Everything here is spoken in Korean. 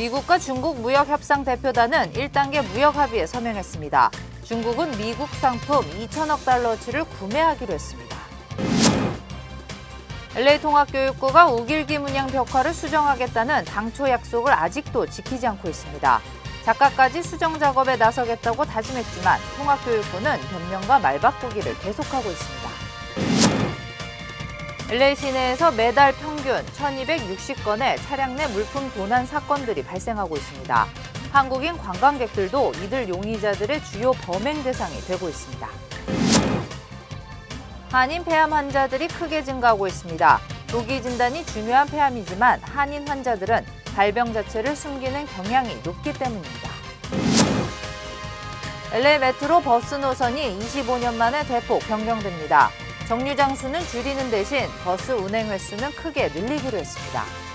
미국과 중국 무역협상 대표단은 1단계 무역 합의에 서명했습니다. 중국은 미국 상품 2천억 달러치를 구매하기로 했습니다. LA통합교육부가 우길기 문양 벽화를 수정하겠다는 당초 약속을 아직도 지키지 않고 있습니다. 작가까지 수정 작업에 나서겠다고 다짐했지만 통합교육부는 변명과 말바꾸기를 계속하고 있습니다. LA 시내에서 매달 평균 1260건의 차량 내 물품 도난 사건들이 발생하고 있습니다. 한국인 관광객들도 이들 용의자들의 주요 범행 대상이 되고 있습니다. 한인 폐암 환자들이 크게 증가하고 있습니다. 조기 진단이 중요한 폐암이지만 한인 환자들은 발병 자체를 숨기는 경향이 높기 때문입니다. LA 메트로 버스 노선이 25년 만에 대폭 변경됩니다. 정류장 수는 줄이는 대신 버스 운행 횟수는 크게 늘리기로 했습니다.